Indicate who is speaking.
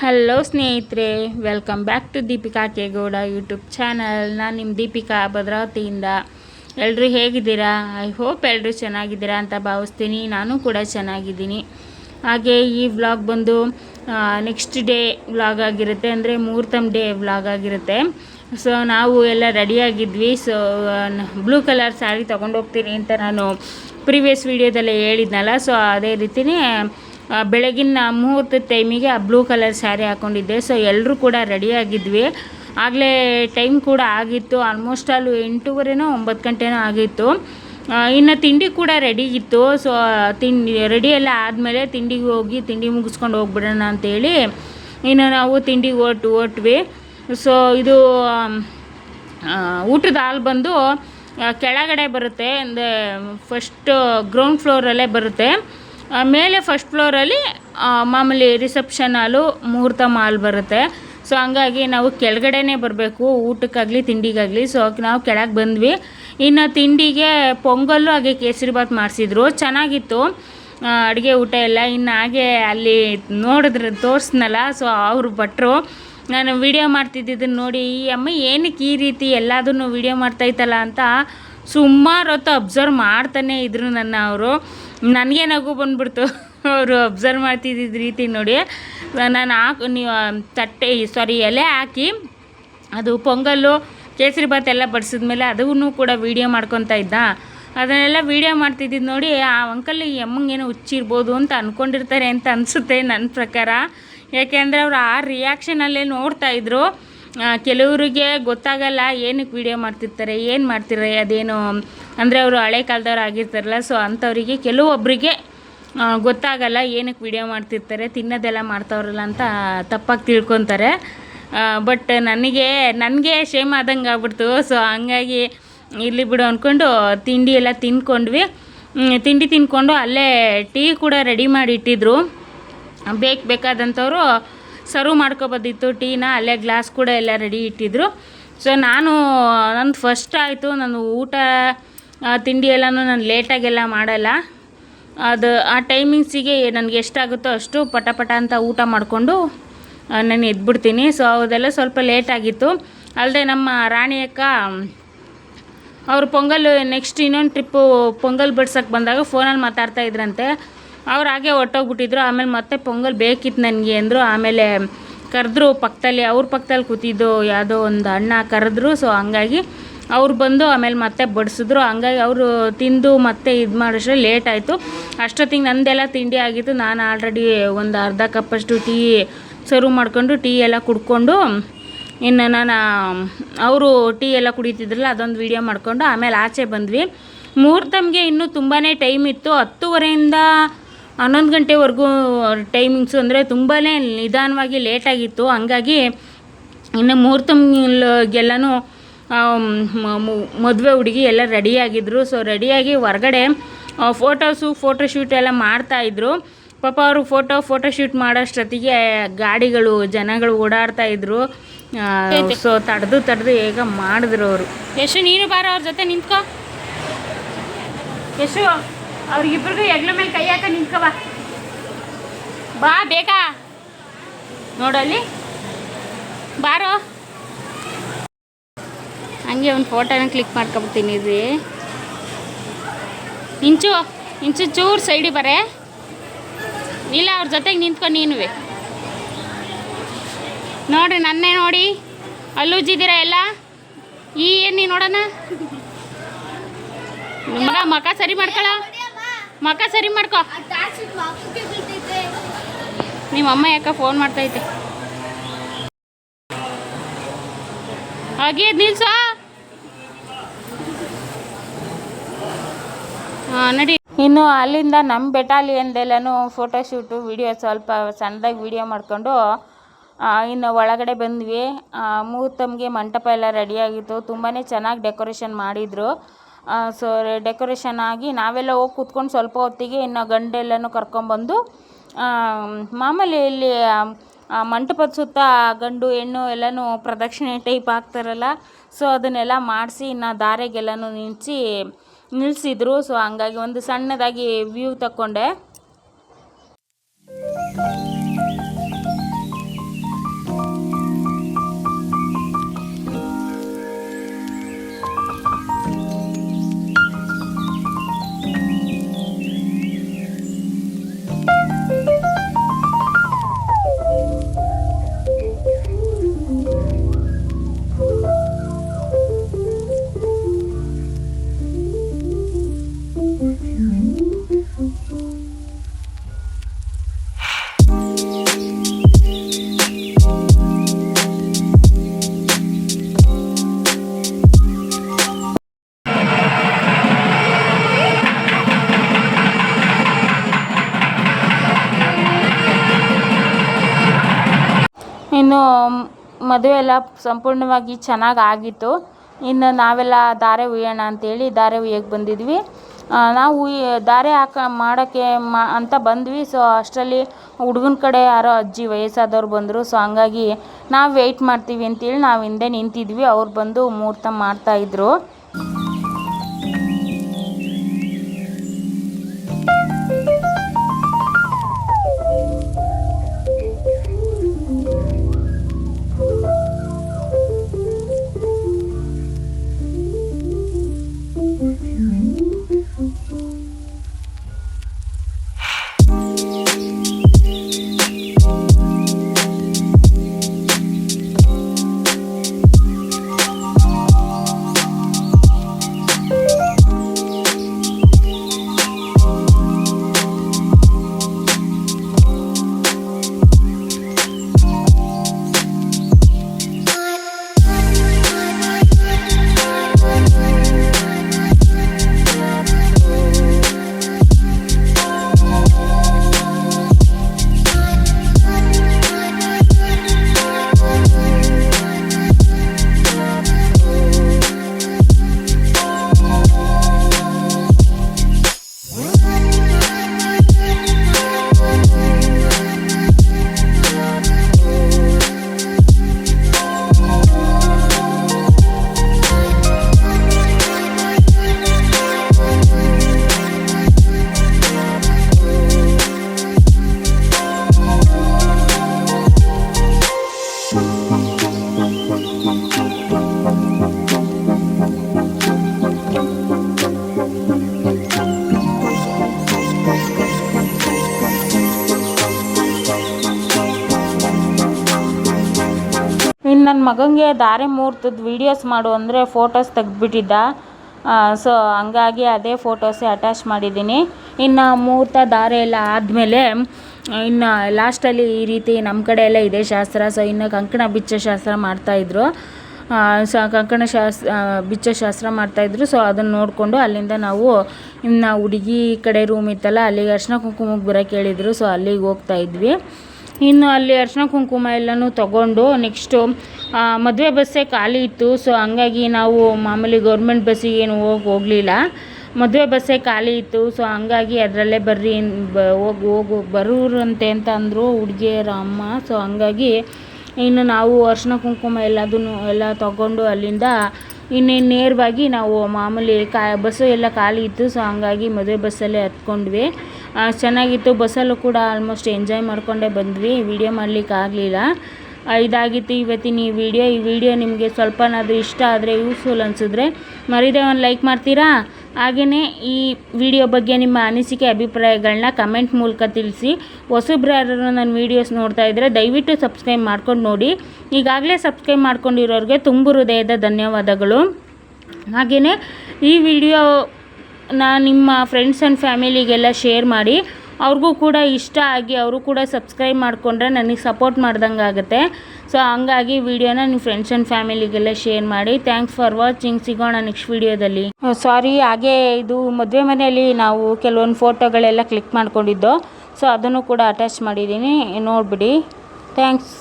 Speaker 1: Hello ಸ್ನೇಹಿತರೆ. Welcome back to Deepika ಕೆಗೌಡ YouTube channel ನಾನು ನಿಮ್ಮ ದೀಪಿಕಾ ಭದ್ರಾವತಿಯಿಂದ. ಎಲ್ಲರೂ ಹೇಗಿದ್ದೀರಾ? ಐ ಹೋಪ್ ಎಲ್ಲರೂ ಚೆನ್ನಾಗಿದ್ದೀರಾ ಅಂತ ಭಾವಿಸ್ತೀನಿ. ನಾನು ಕೂಡ ಚೆನ್ನಾಗಿದ್ದೀನಿ. ಹಾಗೆ ಈ ವ್ಲಾಗ್ ಬಂದು ನೆಕ್ಸ್ಟ್ ಡೇ ವ್ಲಾಗ್ ಆಗಿರುತ್ತೆ ಅಂದರೆ ಮುಹೂರ್ತಮ್ ಡೇ ವ್ಲಾಗ್ ಆಗಿರುತ್ತೆ. ಸೊ ನಾವು ಎಲ್ಲ ರೆಡಿಯಾಗಿದ್ವಿ ಸೊ ಬ್ಲೂ ಕಲರ್ ಸ್ಯಾರಿ ತೊಗೊಂಡೋಗ್ತೀನಿ ಅಂತ ನಾನು ಪ್ರೀವಿಯಸ್ ವೀಡಿಯೋದಲ್ಲೇ ಹೇಳಿದ್ನಲ್ಲ. ಸೊ ಅದೇ ರೀತಿಯೇ ಬೆಳಗಿನ ಮುಹೂರ್ತ ಟೈಮಿಗೆ ಆ ಬ್ಲೂ ಕಲರ್ ಸ್ಯಾರಿ ಹಾಕ್ಕೊಂಡಿದ್ದೆ ಸೊ ಎಲ್ಲರೂ ಕೂಡ ರೆಡಿಯಾಗಿದ್ವಿ ಆಗಲೇ ಟೈಮ್ ಕೂಡ ಆಗಿತ್ತು. ಆಲ್ಮೋಸ್ಟ್ ಅಲ್ಲಿ ಎಂಟೂವರೆನೋ ಒಂಬತ್ತು ಗಂಟೆನೋ ಆಗಿತ್ತು. ಇನ್ನು ತಿಂಡಿ ಕೂಡ ರೆಡಿ ಇತ್ತು. ಸೊ ತಿಂಡಿ ರೆಡಿ ಎಲ್ಲ ಆದಮೇಲೆ ತಿಂಡಿಗೆ ಹೋಗಿ ತಿಂಡಿ ಮುಗಿಸ್ಕೊಂಡು ಹೋಗ್ಬಿಡೋಣ ಅಂತೇಳಿ ಇನ್ನು ನಾವು ತಿಂಡಿಗೆ ಓಟ್ ಓಟ್ವಿ ಸೊ ಇದು ಊಟದ ಹಾಲು ಬಂದು ಕೆಳಗಡೆ ಬರುತ್ತೆ. ಅಂದರೆ ಫಸ್ಟ್ ಗ್ರೌಂಡ್ ಫ್ಲೋರಲ್ಲೇ ಬರುತ್ತೆ. ಮೇಲೆ ಫಸ್ಟ್ ಫ್ಲೋರಲ್ಲಿ ಮಾಮೂಲಿ ರಿಸೆಪ್ಷನ್ ಹಾಲು, ಮುಹೂರ್ತ ಮಾಲ್ ಬರುತ್ತೆ. ಸೊ ಹಂಗಾಗಿ ನಾವು ಕೆಳಗಡೆನೇ ಬರಬೇಕು, ಊಟಕ್ಕಾಗಲಿ, ತಿಂಡಿಗಾಗಲಿ. ಸೊ ನಾವು ಕೆಳಗೆ ಬಂದ್ವಿ. ಇನ್ನು ತಿಂಡಿಗೆ ಪೊಂಗಲ್ಲು, ಹಾಗೆ ಕೇಸರಿಬಾತ್ ಮಾಡಿಸಿದ್ರು. ಚೆನ್ನಾಗಿತ್ತು. ಅಡುಗೆ ಊಟ ಎಲ್ಲ. ಇನ್ನು ಹಾಗೆ ಅಲ್ಲಿ ನೋಡಿದ್ರೆ ತೋರಿಸ್ನಲ್ಲ. ಸೊ ಅವರು ಭಟ್ರು, ನಾನು ವಿಡಿಯೋ ಮಾಡ್ತಿದ್ದಿದ್ದನ್ನು ನೋಡಿ, ಈ ಅಮ್ಮ ಏನಕ್ಕೆ ಈ ರೀತಿ ಎಲ್ಲದನ್ನು ವಿಡಿಯೋ ಮಾಡ್ತಾಯ್ತಲ್ಲ ಅಂತ ಸುಮಾರು ಹೊತ್ತು ಅಬ್ಸರ್ವ್ ಮಾಡ್ತಾನೆ ಇದ್ರು ನನ್ನ ಅವರು. ನನಗೆ ನಗು ಬಂದ್ಬಿಡ್ತು. ಅವರು ಅಬ್ಸರ್ವ್ ಮಾಡ್ತಿದ್ದಿದ್ದ ರೀತಿ ನೋಡಿ. ನಾನು ಹಾಕಿ, ನೀವು ತಟ್ಟೆ ಸಾರಿ ಎಲೆ ಹಾಕಿ, ಅದು ಪೊಂಗಲ್ಲು, ಕೇಸರಿ ಭಾತ್ ಎಲ್ಲ ಬಡಿಸಿದ್ಮೇಲೆ ಅದನ್ನು ಕೂಡ ವೀಡಿಯೋ ಮಾಡ್ಕೊತಾ ಇದ್ದ. ಅದನ್ನೆಲ್ಲ ವೀಡಿಯೋ ಮಾಡ್ತಿದ್ದಿದ್ದು ನೋಡಿ, ಆ ಅಂಕಲ್ ಈ ಅಮ್ಮಂಗೇನೋ ಹುಚ್ಚಿರ್ಬೋದು ಅಂತ ಅಂದ್ಕೊಂಡಿರ್ತಾರೆ ಅಂತ ಅನಿಸುತ್ತೆ ನನ್ನ ಪ್ರಕಾರ. ಯಾಕೆಂದರೆ ಅವರು ಆ ರಿಯಾಕ್ಷನಲ್ಲೇ ನೋಡ್ತಾ ಇದ್ರು. ಕೆಲವರಿಗೆ ಗೊತ್ತಾಗಲ್ಲ ಏನಕ್ಕೆ ವೀಡಿಯೋ ಮಾಡ್ತಿರ್ತಾರೆ, ಏನು ಮಾಡ್ತಿರ ಅದೇನು ಅಂದರೆ ಅವರು ಹಳೆ ಕಾಲದವ್ರು ಆಗಿರ್ತಾರಲ್ಲ ಸೊ ಅಂಥವರಿಗೆ ಕೆಲವೊಬ್ಬರಿಗೆ ಗೊತ್ತಾಗಲ್ಲ ಏನಕ್ಕೆ ವಿಡಿಯೋ ಮಾಡ್ತಿರ್ತಾರೆ, ತಿನ್ನೋದೆಲ್ಲ ಮಾಡ್ತಾವ್ರಲ್ಲ ಅಂತ ತಪ್ಪಾಗಿ ತಿಳ್ಕೊತಾರೆ. ಬಟ್ ನನಗೆ ನನಗೆ ಶೇಮ್ ಆದಂಗೆ ಆಗ್ಬಿಡ್ತು. ಸೊ ಹಂಗಾಗಿ ಇಲ್ಲಿ ಬಿಡು ಅಂದ್ಕೊಂಡು ತಿಂಡಿ ಎಲ್ಲ ತಿನ್ಕೊಂಡ್ವಿ ತಿಂಡಿ ತಿನ್ಕೊಂಡು ಅಲ್ಲೇ ಟೀ ಕೂಡ ರೆಡಿ ಮಾಡಿ ಇಟ್ಟಿದ್ರು. ಬೇಕು, ಬೇಕಾದಂಥವ್ರು ಸರ್ವ್ ಮಾಡ್ಕೊಬೋದಿತ್ತು ಟೀನ, ಅಲ್ಲೇ ಗ್ಲಾಸ್ ಕೂಡ ಎಲ್ಲ ರೆಡಿ ಇಟ್ಟಿದ್ರು. ಸೊ ನಾನು, ನಂದು ಫಸ್ಟ್ ಆಯಿತು ನಾನು ಊಟ ತಿಂಡಿ ಎಲ್ಲನೂ ನಾನು ಲೇಟಾಗೆಲ್ಲ ಮಾಡಲ್ಲ. ಅದು ಆ ಟೈಮಿಂಗ್ಸಿಗೆ ನನಗೆ ಎಷ್ಟಾಗುತ್ತೋ ಅಷ್ಟು ಪಟ ಪಟ ಅಂತ ಊಟ ಮಾಡಿಕೊಂಡು ನಾನು ಎದ್ಬಿಡ್ತೀನಿ. ಸೊ ಅದೆಲ್ಲ ಸ್ವಲ್ಪ ಲೇಟಾಗಿತ್ತು ಅಲ್ಲದೆ ನಮ್ಮ ರಾಣಿ ಅಕ್ಕ, ಅವರು ಪೊಂಗಲ್ ನೆಕ್ಸ್ಟ್ ಇನ್ನೊಂದು ಟ್ರಿಪ್ಪು ಪೊಂಗಲ್ ಬಿಡ್ಸೋಕ್ಕೆ ಬಂದಾಗ ಫೋನಲ್ಲಿ ಮಾತಾಡ್ತಾ ಇದ್ರಂತೆ. ಅವ್ರು ಹಾಗೆ ಹೊಟ್ಟೋಗ್ಬಿಟ್ಟಿದ್ರು ಆಮೇಲೆ ಮತ್ತೆ ಪೊಂಗಲ್ ಬೇಕಿತ್ತು ನನಗೆ ಅಂದರು. ಆಮೇಲೆ ಕರೆದ್ರು ಪಕ್ಕದಲ್ಲಿ ಅವ್ರ ಪಕ್ಕದಲ್ಲಿ ಕೂತಿದ್ದು ಯಾವುದೋ ಒಂದು ಅಣ್ಣ ಕರೆದ್ರು. ಸೊ ಹಂಗಾಗಿ ಅವ್ರು ಬಂದು ಆಮೇಲೆ ಮತ್ತೆ ಬಡಿಸಿದ್ರು. ಹಂಗಾಗಿ ಅವರು ತಿಂದು ಮತ್ತೆ ಇದು ಮಾಡೋಷ್ಟರಲ್ಲಿ ಲೇಟ್ ಆಯಿತು. ಅಷ್ಟೊತ್ತಿಗೆ ನಂದೆಲ್ಲ ತಿಂಡಿ ಆಗಿತ್ತು. ನಾನು ಆಲ್ರೆಡಿ ಒಂದು ಅರ್ಧ ಕಪ್ಪಷ್ಟು ಟೀ ಸರ್ವ್ ಮಾಡ್ಕೊಂಡು ಟೀ ಎಲ್ಲ ಕುಡ್ಕೊಂಡು, ಇನ್ನು ನಾನು, ಅವರು ಟೀ ಎಲ್ಲ ಕುಡಿತಿದ್ರಲ್ಲ, ಅದೊಂದು ವೀಡಿಯೋ ಮಾಡಿಕೊಂಡು ಆಮೇಲೆ ಆಚೆ ಬಂದ್ವಿ. ಮುಹೂರ್ತಮ್ಗೆ ಇನ್ನೂ ತುಂಬಾ ಟೈಮ್ ಇತ್ತು. ಹತ್ತುವರೆಯಿಂದ ಹನ್ನೊಂದು ಗಂಟೆವರೆಗೂ ಟೈಮಿಂಗ್ಸು ಅಂದರೆ ತುಂಬಾ ನಿಧಾನವಾಗಿ ಲೇಟಾಗಿತ್ತು ಹಂಗಾಗಿ ಇನ್ನು ಮುಹೂರ್ತಮ್ಗೆಲ್ಲನೂ ಮದುವೆ ಹುಡುಗಿ ಎಲ್ಲ ರೆಡಿಯಾಗಿದ್ದರು ಸೊ ರೆಡಿಯಾಗಿ ಹೊರಗಡೆ ಫೋಟೋಸು ಫೋಟೋಶೂಟ್ ಎಲ್ಲ ಮಾಡ್ತಾಯಿದ್ರು ಪಾಪ ಅವರು ಫೋಟೋ ಫೋಟೋಶೂಟ್ ಮಾಡೋಷ್ಟೊತ್ತಿಗೆ ಗಾಡಿಗಳು ಜನಗಳು ಓಡಾಡ್ತಾ ಇದ್ರು. ಸೊ ತಡೆದು ತಡೆದು ಈಗ ಮಾಡಿದ್ರು ಅವರು. ಯಶು ನೀನು ಬಾರ ಅವ್ರ ಜೊತೆ ನಿಂತ್ಕೋ. ಯಶು ಅವ್ರಿಗಿಬ್ರಿಗೂ ಹೆಗ್ಲ ಮೇಲೆ ಕೈ ಹಾಕ ನಿಂತ್ಕೋ ಬಾ. ಬಾ ಬೇಗ. ನೋಡಲ್ಲಿ. ಬಾರೋ. ಹಂಗೆ ಒಂದು ಫೋಟೋನ ಕ್ಲಿಕ್ ಮಾಡ್ಕೊಬಿಡ್ತೀನಿ ರೀ ಇಂಚು ಇಂಚು ಚೂರು ಸೈಡಿಗೆ ಬರೇ. ಇಲ್ಲ, ಅವ್ರ ಜೊತೆಗೆ ನಿಂತ್ಕೊಂಡು ನೀನು ನೋಡ್ರಿ, ನನ್ನೇ ನೋಡಿ. ಅಲ್ಲೂಜಿದ್ದೀರ ಎಲ್ಲ? ಈ ಏನು ನೀನು ನೋಡೋಣ? ಮಗ ಮಕ ಸರಿ ಮಾಡ್ಕೊಳ? ಮಕ ಸರಿ ಮಾಡ್ಕೊ. ನಿಮ್ಮ ಅಮ್ಮ ಯಾಕ ಫೋನ್ ಮಾಡ್ತೈತೆ ಹಾಗೆ ನಿಲ್ಸೋ. ನಡಿ. ಇನ್ನು ಅಲ್ಲಿಂದ ನಮ್ಮ ಬೆಟಾಲಿಯನ್ದೆಲ್ಲನೂ ಫೋಟೋಶೂಟು ವಿಡಿಯೋ ಸ್ವಲ್ಪ ಸಣ್ಣದಾಗಿ ವಿಡಿಯೋ ಮಾಡಿಕೊಂಡು ಇನ್ನು ಒಳಗಡೆ ಬಂದ್ವಿ. ಮೂರ್ತಮ್ಗೆ ಮಂಟಪ ಎಲ್ಲ ರೆಡಿಯಾಗಿತ್ತು ತುಂಬಾ ಚೆನ್ನಾಗಿ ಡೆಕೋರೇಷನ್ ಮಾಡಿದರು. ಸೊ ಡೆಕೋರೇಷನ್ ಆಗಿ ನಾವೆಲ್ಲ ಹೋಗಿ ಕೂತ್ಕೊಂಡು ಸ್ವಲ್ಪ ಹೊತ್ತಿಗೆ ಇನ್ನು ಗಂಡೆಲ್ಲನೂ ಕರ್ಕೊಂಬಂದು ಮಾಮೂಲಿ ಇಲ್ಲಿ ಮಂಟಪದ ಸುತ್ತ ಗಂಡು, ಹೆಣ್ಣು ಎಲ್ಲನೂ ಪ್ರದಕ್ಷಿಣೆ ಟೈಪ್ ಆಗ್ತಾರಲ್ಲ ಸೊ ಅದನ್ನೆಲ್ಲ ಮಾಡಿಸಿ ಇನ್ನು ದಾರೆಗೆಲ್ಲನೂ ನಿಲ್ಲಿಸಿ ನಿಲ್ಲಿಸಿದ್ರು ಸೊ ಹಂಗಾಗಿ ಒಂದು ಸಣ್ಣದಾಗಿ ವ್ಯೂ ತಕ್ಕೊಂಡೆ ಇನ್ನು ಮದುವೆ ಎಲ್ಲ ಸಂಪೂರ್ಣವಾಗಿ ಚೆನ್ನಾಗಿ ಆಗಿತ್ತು. ಇನ್ನು ನಾವೆಲ್ಲ ಧಾರೆ ಹುಯ್ಯೋಣ ಅಂತೇಳಿ ಧಾರೆ ಹುಯ್ಯಕ್ಕೆ ಬಂದಿದ್ವಿ. ನಾವು ಧಾರೆ ಹಾಕ ಮಾಡೋಕ್ಕೆ ಮಾ, ಅಂತ ಬಂದ್ವಿ. ಸೊ, ಅಷ್ಟರಲ್ಲಿ ಹುಡುಗನ ಕಡೆ ಯಾರೋ ಅಜ್ಜಿ ವಯಸ್ಸಾದವ್ರು ಬಂದರು. ಸೊ, ಹಂಗಾಗಿ ನಾವು ವೆಯ್ಟ್ ಮಾಡ್ತೀವಿ ಅಂತೇಳಿ ನಾವು ಹಿಂದೆ ನಿಂತಿದ್ವಿ. ಅವ್ರು ಬಂದು ಮುಹೂರ್ತ ಮಾಡ್ತಾಯಿದ್ರು ಮಗನಿಗೆ ಧಾರೆ ಮುಹೂರ್ತದ ವೀಡಿಯೋಸ್ ಮಾಡು ಅಂದರೆ ಫೋಟೋಸ್ ತೆಗೆದ್ಬಿಟ್ಟಿದ್ದ. ಸೊ ಹಂಗಾಗಿ ಅದೇ ಫೋಟೋಸೇ ಅಟ್ಯಾಚ್ ಮಾಡಿದ್ದೀನಿ. ಇನ್ನು ಮುಹೂರ್ತ ಧಾರೆ ಎಲ್ಲ ಆದಮೇಲೆ, ಇನ್ನು ಲಾಸ್ಟಲ್ಲಿ ಈ ರೀತಿ ನಮ್ಮ ಕಡೆ ಎಲ್ಲ ಇದೆ ಶಾಸ್ತ್ರ. ಸೊ ಇನ್ನು ಕಂಕಣ ಬಿಚ್ಚ ಶಾಸ್ತ್ರ ಮಾಡ್ತಾಯಿದ್ರು ಸೊ ಕಂಕಣ ಶಾಸ್ತ್ರ ಬಿಚ್ಚ ಶಾಸ್ತ್ರ ಮಾಡ್ತಾಯಿದ್ರು ಸೊ ಅದನ್ನು ನೋಡಿಕೊಂಡು ಅಲ್ಲಿಂದ ನಾವು ಇನ್ನು ಹುಡುಗಿ ಕಡೆ ರೂಮ್ ಇತ್ತಲ್ಲ, ಅಲ್ಲಿಗೆ ಅರ್ಶಿನ ಕುಂಕುಮಕ್ಕೆ ಬರೋಕ್ಕೆ ಹೇಳಿದರು. ಸೊ ಅಲ್ಲಿಗೆ ಹೋಗ್ತಾ ಇದ್ವಿ. ಇನ್ನು ಅಲ್ಲಿ ಅರ್ಶಿನ ಕುಂಕುಮ ಎಲ್ಲನೂ ತಗೊಂಡು ನೆಕ್ಸ್ಟು ಮದುವೆ ಬಸ್ಸೇ ಖಾಲಿ ಇತ್ತು. ಸೊ ಹಂಗಾಗಿ ನಾವು ಮಾಮೂಲಿ ಗೌರ್ಮೆಂಟ್ ಬಸ್ಸಿಗೆ ಏನು ಹೋಗಿ, ಹೋಗಲಿಲ್ಲ. ಮದುವೆ ಬಸ್ಸೇ ಖಾಲಿ ಇತ್ತು. ಸೊ ಹಂಗಾಗಿ ಅದರಲ್ಲೇ ಬರ್ರಿ ಬ, ಹೋಗಿ, ಹೋಗು ಬರೋರಂತೆ ಅಂತ ಅಂದರು ಹುಡುಗಿಯರ ಅಮ್ಮ. ಸೊ ಹಂಗಾಗಿ ಇನ್ನು ನಾವು ಅರ್ಶಿನ ಕುಂಕುಮ ಎಲ್ಲದನ್ನು ಎಲ್ಲ ತಗೊಂಡು ಅಲ್ಲಿಂದ ಇನ್ನೇನು ನೇರವಾಗಿ ನಾವು ಮಾಮೂಲಿ ಕಾ ಬಸ್ಸು ಎಲ್ಲ ಖಾಲಿ ಇತ್ತು ಸೊ ಹಂಗಾಗಿ ಮದುವೆ ಬಸ್ಸಲ್ಲೇ ಹತ್ಕೊಂಡ್ವಿ. ಚೆನ್ನಾಗಿತ್ತು. ಬಸ್ಸಲ್ಲೂ ಕೂಡ ಆಲ್ಮೋಸ್ಟ್ ಎಂಜಾಯ್ ಮಾಡಿಕೊಂಡೇ ಬಂದ್ವಿ. ವಿಡಿಯೋ ಮಾಡಲಿಕ್ಕೆ ಆಗಲಿಲ್ಲ. ಇದಾಗಿತ್ತು. ಇವತ್ತಿನ ಈ ವಿಡಿಯೋ ಈ ವಿಡಿಯೋ ನಿಮಗೆ ಸ್ವಲ್ಪನಾದರೂ ಇಷ್ಟ ಆದರೆ ಯೂಸ್ಫುಲ್ ಅನಿಸಿದ್ರೆ ಮರಿದೇ ಒಂದು ಲೈಕ್ ಮಾಡ್ತೀರಾ? ಹಾಗೆಯೇ ಈ ವಿಡಿಯೋ ಬಗ್ಗೆ ನಿಮ್ಮ ಅನಿಸಿಕೆ ಅಭಿಪ್ರಾಯಗಳನ್ನ ಕಮೆಂಟ್ ಮೂಲಕ ತಿಳಿಸಿ. ಹೊಸಬ್ರು ನನ್ನ ವೀಡಿಯೋಸ್ ನೋಡ್ತಾ ಇದ್ದರೆ ದಯವಿಟ್ಟು ಸಬ್ಸ್ಕ್ರೈಬ್ ಮಾಡ್ಕೊಂಡು ನೋಡಿ. ಈಗಾಗಲೇ ಸಬ್ಸ್ಕ್ರೈಬ್ ಮಾಡ್ಕೊಂಡಿರೋರಿಗೆ ತುಂಬು ಹೃದಯದ ಧನ್ಯವಾದಗಳು. ಹಾಗೆಯೇ ಈ ವಿಡಿಯೋ ನಾ ನಿಮ್ಮ ಫ್ರೆಂಡ್ಸ್ ಆ್ಯಂಡ್ ಫ್ಯಾಮಿಲಿಗೆಲ್ಲ ಶೇರ್ ಮಾಡಿ. ಅವ್ರಿಗೂ ಕೂಡ ಇಷ್ಟ ಆಗಿ ಅವರು ಕೂಡ ಸಬ್ಸ್ಕ್ರೈಬ್ ಮಾಡಿಕೊಂಡ್ರೆ ನನಗೆ ಸಪೋರ್ಟ್ ಮಾಡ್ದಂಗೆ ಆಗುತ್ತೆ. ಸೊ ಹಂಗಾಗಿ ವಿಡಿಯೋನ ನಿಮ್ಮ ಫ್ರೆಂಡ್ಸ್ ಆ್ಯಂಡ್ ಫ್ಯಾಮಿಲಿಗೆಲ್ಲ ಶೇರ್ ಮಾಡಿ. ಥ್ಯಾಂಕ್ಸ್ ಫಾರ್ ವಾಚಿಂಗ್ ಸಿಗೋಣ ನೆಕ್ಸ್ಟ್ ವಿಡಿಯೋದಲ್ಲಿ. ಸಾರಿ ಹಾಗೆ ಇದು ಮದುವೆ ಮನೆಯಲ್ಲಿ ನಾವು ಕೆಲವೊಂದು ಫೋಟೋಗಳೆಲ್ಲ ಕ್ಲಿಕ್ ಮಾಡ್ಕೊಂಡಿದ್ದು ಸೊ ಅದನ್ನು ಕೂಡ ಅಟ್ಯಾಚ್ ಮಾಡಿದ್ದೀನಿ. ನೋಡಿಬಿಡಿ. ಥ್ಯಾಂಕ್ಸ್